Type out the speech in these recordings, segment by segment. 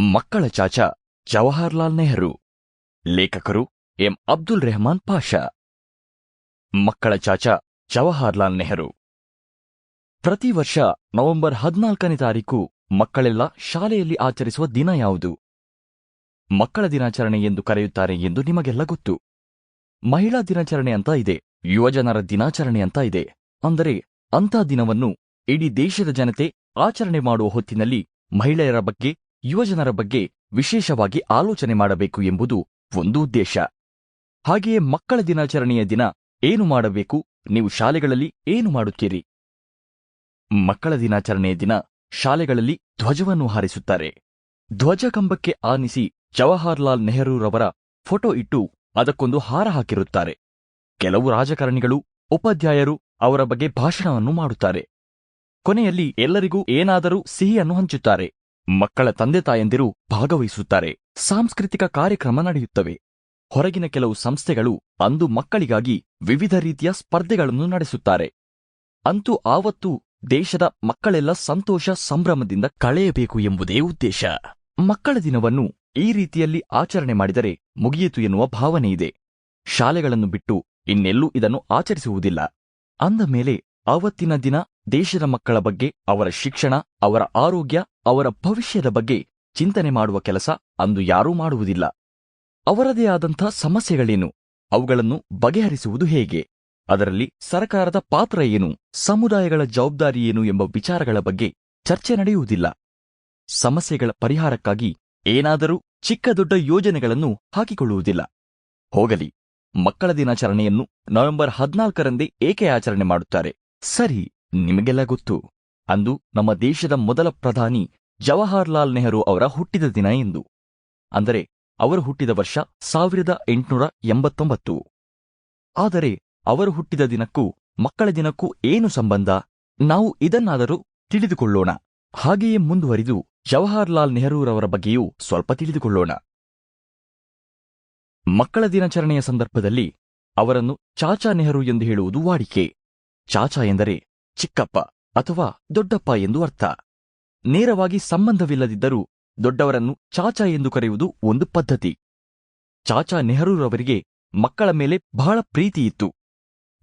ಮಕ್ಕಳ ಚಾಚಾ ಜವಾಹರ್ಲಾಲ್ ನೆಹರು. ಲೇಖಕರು ಎಂ. ಅಬ್ದುಲ್ ರೆಹಮಾನ್ ಪಾಷಾ. ಮಕ್ಕಳ ಚಾಚಾ ಜವಾಹರ್ಲಾಲ್ ನೆಹರು. ಪ್ರತಿ ವರ್ಷ ನವೆಂಬರ್ ಹದಿನಾಲ್ಕನೇ ತಾರೀಕು ಮಕ್ಕಳೆಲ್ಲ ಶಾಲೆಯಲ್ಲಿ ಆಚರಿಸುವ ದಿನ ಯಾವುದು? ಮಕ್ಕಳ ದಿನಾಚರಣೆ ಎಂದು ಕರೆಯುತ್ತಾರೆ ಎಂದು ನಿಮಗೆಲ್ಲ ಗೊತ್ತು. ಮಹಿಳಾ ದಿನಾಚರಣೆ ಅಂತ ಇದೆ, ಯುವಜನರ ದಿನಾಚರಣೆ ಅಂತ ಇದೆ. ಅಂದರೆ ಅಂಥ ದಿನವನ್ನು ಇಡೀ ದೇಶದ ಜನತೆ ಆಚರಣೆ ಮಾಡುವ ಹೊತ್ತಿನಲ್ಲಿ ಮಹಿಳೆಯರ ಬಗ್ಗೆ ಯುವಜನರ ಬಗ್ಗೆ ವಿಶೇಷವಾಗಿ ಆಲೋಚನೆ ಮಾಡಬೇಕು ಎಂಬುದು ಒಂದು ಉದ್ದೇಶ. ಹಾಗೆಯೇ ಮಕ್ಕಳ ದಿನಾಚರಣೆಯ ದಿನ ಏನು ಮಾಡಬೇಕು? ನೀವು ಶಾಲೆಗಳಲ್ಲಿ ಏನು ಮಾಡುತ್ತೀರಿ? ಮಕ್ಕಳ ದಿನಾಚರಣೆಯ ದಿನ ಶಾಲೆಗಳಲ್ಲಿ ಧ್ವಜವನ್ನು ಹಾರಿಸುತ್ತಾರೆ. ಧ್ವಜ ಕಂಬಕ್ಕೆ ಆನಿಸಿ ಜವಾಹರ್ಲಾಲ್ ನೆಹರೂರವರ ಫೋಟೋ ಇಟ್ಟು ಅದಕ್ಕೊಂದು ಹಾರ ಹಾಕಿರುತ್ತಾರೆ. ಕೆಲವು ರಾಜಕಾರಣಿಗಳು, ಉಪಾಧ್ಯಾಯರು ಅವರ ಬಗ್ಗೆ ಭಾಷಣವನ್ನು ಮಾಡುತ್ತಾರೆ. ಕೊನೆಯಲ್ಲಿ ಎಲ್ಲರಿಗೂ ಏನಾದರೂ ಸಿಹಿಯನ್ನು ಹಂಚುತ್ತಾರೆ. ಮಕ್ಕಳ ತಂದೆ ತಾಯಂದಿರು ಭಾಗವಹಿಸುತ್ತಾರೆ. ಸಾಂಸ್ಕೃತಿಕ ಕಾರ್ಯಕ್ರಮ ನಡೆಯುತ್ತವೆ. ಹೊರಗಿನ ಕೆಲವು ಸಂಸ್ಥೆಗಳು ಅಂದು ಮಕ್ಕಳಿಗಾಗಿ ವಿವಿಧ ರೀತಿಯ ಸ್ಪರ್ಧೆಗಳನ್ನು ನಡೆಸುತ್ತಾರೆ. ಅಂತೂ ಆವತ್ತು ದೇಶದ ಮಕ್ಕಳೆಲ್ಲ ಸಂತೋಷ ಸಂಭ್ರಮದಿಂದ ಕಳೆಯಬೇಕು ಎಂಬುದೇ ಉದ್ದೇಶ. ಮಕ್ಕಳ ದಿನವನ್ನು ಈ ರೀತಿಯಲ್ಲಿ ಆಚರಣೆ ಮಾಡಿದರೆ ಮುಗಿಯಿತು ಎನ್ನುವ ಭಾವನೆ ಇದೆ. ಶಾಲೆಗಳನ್ನು ಬಿಟ್ಟು ಇನ್ನೆಲ್ಲೂ ಇದನ್ನು ಆಚರಿಸುವುದಿಲ್ಲ. ಅಂದ ಮೇಲೆ ಆವತ್ತಿನ ದಿನ ದೇಶದ ಮಕ್ಕಳ ಬಗ್ಗೆ, ಅವರ ಶಿಕ್ಷಣ, ಅವರ ಆರೋಗ್ಯ, ಅವರ ಭವಿಷ್ಯದ ಬಗ್ಗೆ ಚಿಂತನೆ ಮಾಡುವ ಕೆಲಸ ಅಂದು ಯಾರೂ ಮಾಡುವುದಿಲ್ಲ. ಅವರದೇ ಆದಂಥ ಸಮಸ್ಯೆಗಳೇನು? ಅವುಗಳನ್ನು ಬಗೆಹರಿಸುವುದು ಹೇಗೆ? ಅದರಲ್ಲಿ ಸರ್ಕಾರದ ಪಾತ್ರ ಏನು? ಸಮುದಾಯಗಳ ಜವಾಬ್ದಾರಿ ಏನು ಎಂಬ ವಿಚಾರಗಳ ಬಗ್ಗೆ ಚರ್ಚೆ ನಡೆಯುವುದಿಲ್ಲ. ಸಮಸ್ಯೆಗಳ ಪರಿಹಾರಕ್ಕಾಗಿ ಏನಾದರೂ ಚಿಕ್ಕ ದೊಡ್ಡ ಯೋಜನೆಗಳನ್ನು ಹಾಕಿಕೊಳ್ಳುವುದಿಲ್ಲ. ಹೋಗಲಿ, ಮಕ್ಕಳ ದಿನಾಚರಣೆಯನ್ನು ನವೆಂಬರ್ ಹದಿನಾಲ್ಕರಂದೇ ಏಕೆ ಆಚರಣೆ ಮಾಡುತ್ತಾರೆ? ಸರಿ ನಿಮಗೆಲ್ಲ ಗೊತ್ತು. ಅಂದು ನಮ್ಮ ದೇಶದ ಮೊದಲ ಪ್ರಧಾನಿ ಜವಾಹರ್ಲಾಲ್ ನೆಹರು ಅವರ ಹುಟ್ಟಿದ ದಿನ ಎಂದು. ಅಂದರೆ, ಅವರು ಹುಟ್ಟಿದ ವರ್ಷ ಸಾವಿರದ ಎಂಟುನೂರ ಎಂಬತ್ತೊಂಬತ್ತು. ಆದರೆ, ಅವರು ಹುಟ್ಟಿದ ದಿನಕ್ಕೂ ಮಕ್ಕಳ ದಿನಕ್ಕೂ ಏನು ಸಂಬಂಧ? ನಾವು ಇದನ್ನಾದರೂ ತಿಳಿದುಕೊಳ್ಳೋಣ. ಹಾಗೆಯೇ ಮುಂದುವರಿದು ಜವಾಹರ್ಲಾಲ್ ನೆಹರೂರವರ ಬಗ್ಗೆಯೂ ಸ್ವಲ್ಪ ತಿಳಿದುಕೊಳ್ಳೋಣ. ಮಕ್ಕಳ ದಿನಾಚರಣೆಯ ಸಂದರ್ಭದಲ್ಲಿ ಅವರನ್ನು ಚಾಚಾ ನೆಹರು ಎಂದು ಹೇಳುವುದು ವಾಡಿಕೆ. ಚಾಚಾ ಎಂದರೆ ಚಿಕ್ಕಪ್ಪ ಅಥವಾ ದೊಡ್ಡಪ್ಪ ಎಂದು ಅರ್ಥ. ನೇರವಾಗಿ ಸಂಬಂಧವಿಲ್ಲದಿದ್ದರೂ ದೊಡ್ಡವರನ್ನು ಚಾಚಾ ಎಂದು ಕರೆಯುವುದು ಒಂದು ಪದ್ಧತಿ. ಚಾಚಾ ನೆಹರೂರವರಿಗೆ ಮಕ್ಕಳ ಮೇಲೆ ಬಹಳ ಪ್ರೀತಿಯಿತ್ತು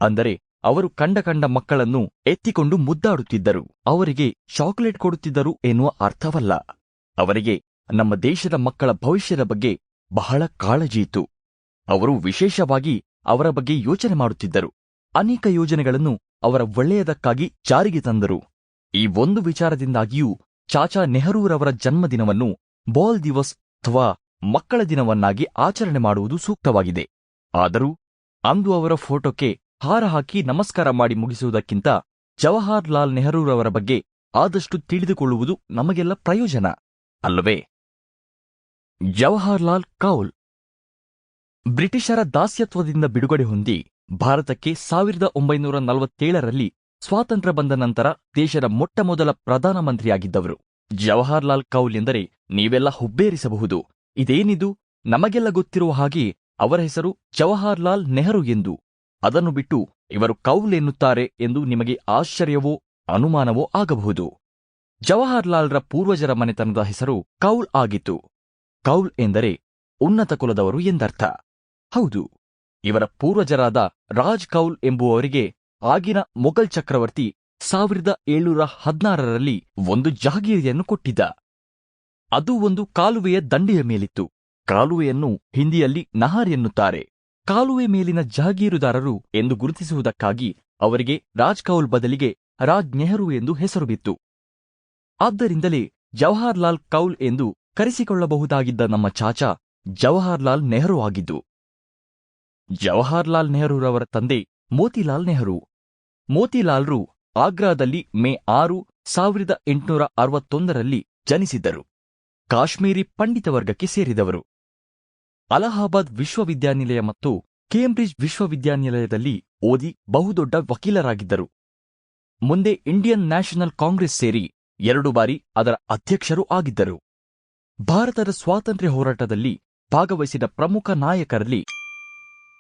ಅಂದರೆ ಅವರು ಕಂಡ ಕಂಡ ಮಕ್ಕಳನ್ನು ಎತ್ತಿಕೊಂಡು ಮುದ್ದಾಡುತ್ತಿದ್ದರು. ಅವರಿಗೆ ಚಾಕೊಲೇಟ್ ಕೊಡುತ್ತಿದ್ದರು ಎನ್ನುವ ಅರ್ಥವಲ್ಲ. ಅವರಿಗೆ ನಮ್ಮ ದೇಶದ ಮಕ್ಕಳ ಭವಿಷ್ಯದ ಬಗ್ಗೆ ಬಹಳ ಕಾಳಜಿಯಿತ್ತು ಅವರು ವಿಶೇಷವಾಗಿ ಅವರ ಬಗ್ಗೆ ಯೋಚನೆ ಮಾಡುತ್ತಿದ್ದರು. ಅನೇಕ ಯೋಜನೆಗಳನ್ನು ಅವರ ಒಳ್ಳೆಯದಕ್ಕಾಗಿ ಜಾರಿಗೆ ತಂದರು. ಈ ಒಂದು ವಿಚಾರದಿಂದಾಗಿಯೂ ಚಾಚಾ ನೆಹರೂರವರ ಜನ್ಮದಿನವನ್ನು ಬಾಲ್ ದಿವಸ್ ಅಥವಾ ಮಕ್ಕಳ ದಿನವನ್ನಾಗಿ ಆಚರಣೆ ಮಾಡುವುದು ಸೂಕ್ತವಾಗಿದೆ. ಆದರೂ ಅಂದು ಅವರ ಫೋಟೋಕ್ಕೆ ಹಾರ ಹಾಕಿ ನಮಸ್ಕಾರ ಮಾಡಿ ಮುಗಿಸುವುದಕ್ಕಿಂತ ಜವಾಹರ್ಲಾಲ್ ನೆಹರೂರವರ ಬಗ್ಗೆ ಆದಷ್ಟು ತಿಳಿದುಕೊಳ್ಳುವುದು ನಮಗೆಲ್ಲ ಪ್ರಯೋಜನ. ಅಲ್ಲವೇ? ಜವಾಹರ್ಲಾಲ್ ಕೌಲ್ ಬ್ರಿಟಿಷರ ದಾಸ್ಯತ್ವದಿಂದ ಬಿಡುಗಡೆ ಹೊಂದಿ ಭಾರತಕ್ಕೆ ಸಾವಿರದ ಒಂಬೈನೂರ ನಲವತ್ತೇಳರಲ್ಲಿ ಸ್ವಾತಂತ್ರ್ಯ ಬಂದ ನಂತರ ದೇಶದ ಮೊಟ್ಟಮೊದಲ ಪ್ರಧಾನಮಂತ್ರಿಯಾಗಿದ್ದವರು ಜವಾಹರ್ಲಾಲ್ ಕೌಲ್ ಎಂದರೆ ನೀವೆಲ್ಲ ಹುಬ್ಬೇರಿಸಬಹುದು. ಇದೇನಿದು? ನಮಗೆಲ್ಲ ಗೊತ್ತಿರುವ ಹಾಗೆ ಅವರ ಹೆಸರು ಜವಾಹರ್ಲಾಲ್ ನೆಹರು ಎಂದು. ಅದನ್ನು ಬಿಟ್ಟು ಇವರು ಕೌಲ್ ಎನ್ನುತ್ತಾರೆ ಎಂದು ನಿಮಗೆ ಆಶ್ಚರ್ಯವೋ ಅನುಮಾನವೋ ಆಗಬಹುದು. ಜವಾಹರ್ಲಾಲ್ರ ಪೂರ್ವಜರ ಮನೆತನದ ಹೆಸರು ಕೌಲ್ ಆಗಿತ್ತು. ಕೌಲ್ ಎಂದರೆ ಉನ್ನತ ಕುಲದವರು ಎಂದರ್ಥ. ಹೌದು. ಇವರ ಪೂರ್ವಜರಾದ ರಾಜ್ ಕೌಲ್ ಎಂಬುವವರಿಗೆ ಆಗಿನ ಮೊಘಲ್ ಚಕ್ರವರ್ತಿ ಸಾವಿರದ ಏಳ್ನೂರ ಹದಿನಾರರಲ್ಲಿ ಒಂದು ಜಹಗೀರಿಯನ್ನು ಕೊಟ್ಟಿದ್ದ. ಅದು ಒಂದು ಕಾಲುವೆಯ ದಂಡೆಯ ಮೇಲಿತ್ತು. ಕಾಲುವೆಯನ್ನು ಹಿಂದಿಯಲ್ಲಿ ನಹಾರ್ ಎನ್ನುತ್ತಾರೆ. ಕಾಲುವೆ ಮೇಲಿನ ಜಹಗೀರುದಾರರು ಎಂದು ಗುರುತಿಸುವುದಕ್ಕಾಗಿ ಅವರಿಗೆ ರಾಜ್ ಕೌಲ್ ಬದಲಿಗೆ ರಾಜ್ ನೆಹರು ಎಂದು ಹೆಸರು ಬಿತ್ತು. ಆದ್ದರಿಂದಲೇ ಜವಾಹರ್ಲಾಲ್ ಕೌಲ್ ಎಂದು ಕರೆಸಿಕೊಳ್ಳಬಹುದಾಗಿದ್ದ ನಮ್ಮ ಚಾಚಾ ಜವಾಹರ್ಲಾಲ್ ನೆಹರು ಆಗಿದ್ದು. ಜವಾಹರ್ಲಾಲ್ ನೆಹರೂರವರ ತಂದೆ ಮೋತಿಲಾಲ್ ನೆಹರು. ಮೋತಿಲಾಲ್ರು ಆಗ್ರಾದಲ್ಲಿ ಮೇ ಆರು, ಸಾವಿರದ ಎಂಟುನೂರ ಅರವತ್ತೊಂದರಲ್ಲಿ ಜನಿಸಿದ್ದರು. ಕಾಶ್ಮೀರಿ ಪಂಡಿತ ವರ್ಗಕ್ಕೆ ಸೇರಿದವರು. ಅಲಹಾಬಾದ್ ವಿಶ್ವವಿದ್ಯಾನಿಲಯ ಮತ್ತು ಕೇಂಬ್ರಿಡ್ಜ್ ವಿಶ್ವವಿದ್ಯಾನಿಲಯದಲ್ಲಿ ಓದಿ ಬಹುದೊಡ್ಡ ವಕೀಲರಾಗಿದ್ದರು. ಮುಂದೆ ಇಂಡಿಯನ್ ನ್ಯಾಷನಲ್ ಕಾಂಗ್ರೆಸ್ ಸೇರಿ ಎರಡು ಬಾರಿ ಅದರ ಅಧ್ಯಕ್ಷರೂ ಆಗಿದ್ದರು. ಭಾರತದ ಸ್ವಾತಂತ್ರ್ಯ ಹೋರಾಟದಲ್ಲಿ ಭಾಗವಹಿಸಿದ ಪ್ರಮುಖ ನಾಯಕರಲ್ಲಿ